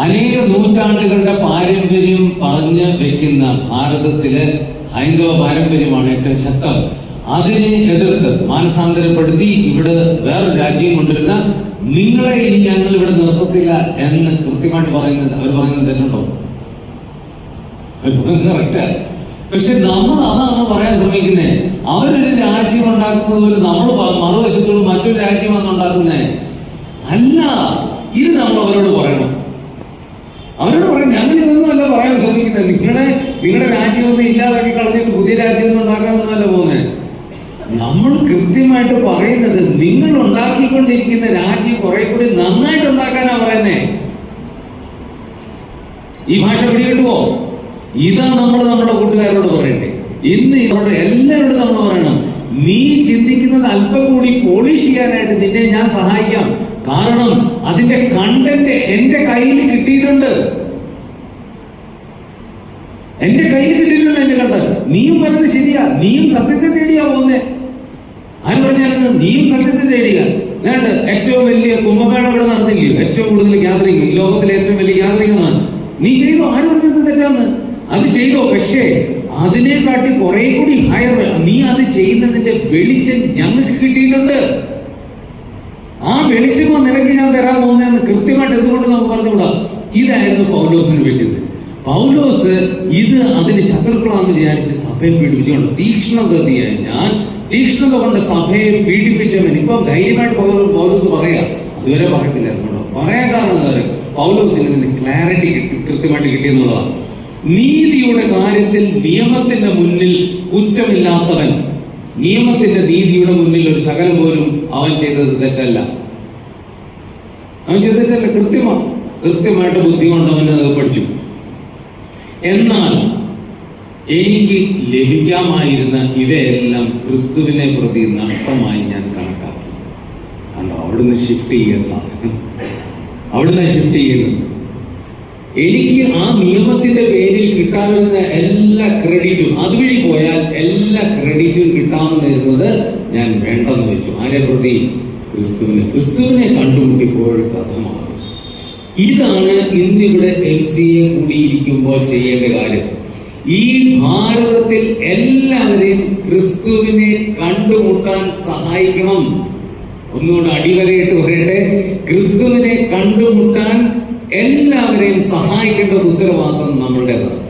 അനേക നൂറ്റാണ്ടുകളുടെ പാരമ്പര്യം പറഞ്ഞു വെക്കുന്ന ഭാരതത്തിലെ ഹൈന്ദവ പാരമ്പര്യമാണ് ഏറ്റവും ശക്തം. അതിനെ എതിർത്ത് മാനസാന്തരപ്പെടുത്തി ഇവിടെ വേറൊരു രാജ്യം കൊണ്ടിരുന്ന നിങ്ങളെ ഇനി ഞങ്ങൾ ഇവിടെ നിർത്തത്തില്ല എന്ന് കൃത്യമായിട്ട് പറയുന്നത് അവർ പറയുന്നത് തെറ്റുണ്ടോ കറക്റ്റ് പക്ഷെ നമ്മൾ അതാണ് പറയാൻ ശ്രമിക്കുന്നത് അവരൊരു രാജ്യം ഉണ്ടാക്കുന്നത് പോലെ നമ്മൾ മറുവശത്തോട് മറ്റൊരു രാജ്യമാണ് ഉണ്ടാക്കുന്നത് അല്ല. ഇത് നമ്മൾ അവരോട് പറയണം. അവരോട് പറയും ഞങ്ങൾ ഇതൊന്നുമല്ല പറയാൻ ശ്രമിക്കുന്നത്. നിങ്ങളുടെ നിങ്ങളുടെ രാജ്യമൊന്നും ഇല്ലാതാക്കി കളഞ്ഞിട്ട് പുതിയ രാജ്യമൊന്നും ഉണ്ടാക്കാമെന്നല്ല പോകുന്നത് നമ്മൾ കൃത്യമായിട്ട് പറയുന്നത് നിങ്ങൾ ഉണ്ടാക്കിക്കൊണ്ടിരിക്കുന്ന രാജ്യം കുറെ കൂടി നന്നായിട്ട് ഉണ്ടാക്കാനാ പറയുന്നേ. ഈ ഭാഷ പിടികിട്ടുവോ? ഇതാ നമ്മൾ നമ്മുടെ കൂട്ടുകാരോട് പറയണ്ടേ. ഇന്ന് നമ്മുടെ എല്ലാവരോടും നമ്മൾ പറയണം. നീ ചിന്തിക്കുന്നത് അല്പം കൂടി പോളിഷ് ചെയ്യാനായിട്ട് നിന്നെ ഞാൻ സഹായിക്കാം. കാരണം അതിന്റെ കണ്ടന്റ് എന്റെ കയ്യിൽ കിട്ടിയിട്ടുണ്ട്. എന്റെ കയ്യിൽ കിട്ടിയിട്ടുണ്ട് എന്റെ കണ്ടന്റ് നീയും പറഞ്ഞത് ശരിയാ. നീയും സത്യത്തെ തേടിയാ പോകുന്നേ. ആര് പറഞ്ഞാലെന്ന് നീയും സത്യത്തെ തേടിയ. വേണ്ട ഏറ്റവും വലിയ കുംഭമേള ഇവിടെ നടന്നില്ലയോ? ഏറ്റവും കൂടുതൽ ഗ്യാതറിങ് ഈ ലോകത്തിലെ ഏറ്റവും വലിയ ഗ്യാതറിങ് എന്നാണ് നീ ചെയ്തോ? ആര് പറഞ്ഞത് തെറ്റാന്ന്? അത് ചെയ്തോ? പക്ഷേ അതിനെക്കാട്ടി കുറെ കൂടി ഹയർ നീ അത് ചെയ്യുന്നതിന്റെ വെളിച്ചം ഞങ്ങൾക്ക് കിട്ടിയിട്ടുണ്ട്. കൃത്യമായിട്ട് എന്തുകൊണ്ട് നമുക്ക് പറഞ്ഞുകൂടാ? ഇതായിരുന്നു പൗലോസിന് പറ്റിയത് പൗലോസ് ഇത് അതിന് ശത്രുക്കളാണെന്ന് വിചാരിച്ച് സഭയെ പീഡിപ്പിച്ചുകൊണ്ട് തീക്ഷ്ണഗതിയായ ഞാൻ തീക്ഷണത കൊണ്ട് സഭയെ പീഡിപ്പിച്ചവൻ. ഇപ്പൊ ധൈര്യമായിട്ട് പൗലോ- പൗലോസ് പറയാ. അതുവരെ പറയത്തില്ലായിരുന്നു കേട്ടോ. പറയാൻ കാരണം എന്താ പറയുക പൗലോസിന് ഇതിന് ക്ലാരിറ്റി കിട്ടി കൃത്യമായിട്ട് കിട്ടിയെന്നുള്ളതാണ് നീതിയുടെ കാര്യത്തിൽ നിയമത്തിന്റെ മുന്നിൽ കുറ്റമില്ലാത്തവൻ. നിയമത്തിന്റെ നീതിയുടെ മുന്നിൽ ഒരു ശകലം പോലും അവൻ ചെയ്തത് തെറ്റല്ല. അവൻ ചെയ്തിട്ടല്ല? കൃത്യമാണ്. കൃത്യമായിട്ട് ബുദ്ധി കൊണ്ട് അവൻ അത് പഠിച്ചു. എന്നാൽ എനിക്ക് ലഭിക്കാമായിരുന്ന ഇവയെല്ലാം ക്രിസ്തുവിനെ പ്രതി നഷ്ടമായി ഞാൻ കണക്കാക്കി. കണ്ടോ? അവിടുന്ന് ഷിഫ്റ്റ് ചെയ്യുക സാധനം. അവിടുന്ന് ഷിഫ്റ്റ് ചെയ്യുന്നത്. എനിക്ക് ആ നിയമത്തിന്റെ പേരിൽ കിട്ടാവുന്ന എല്ലാ ക്രെഡിറ്റും അതുവഴി പോയാൽ എല്ലാ ക്രെഡിറ്റും കിട്ടാമെന്നിരുന്നത് ഞാൻ വേണ്ടെന്ന് വെച്ചു. ആരെ പ്രതി? ക്രിസ്തുവിനെ ക്രിസ്തുവിനെ കണ്ടുമുട്ടിപ്പോൾ കഥ മാറി. ഇതാണ് ഇന്നിവിടെ എം സി എ കൂടിയിരിക്കുമ്പോൾ ചെയ്യേണ്ട കാര്യം. ഈ ഭാരതത്തിൽ എല്ലാവരെയും ക്രിസ്തുവിനെ കണ്ടുമുട്ടാൻ സഹായിക്കണം. ഒന്നുകൂടെ അടിവരയിട്ട് പറയട്ടെ. ക്രിസ്തുവിനെ കണ്ടുമുട്ടാൻ എല്ലാവരെയും സഹായിക്കേണ്ട ഉത്തരവാദിത്വം നമ്മളുടേതാണ്.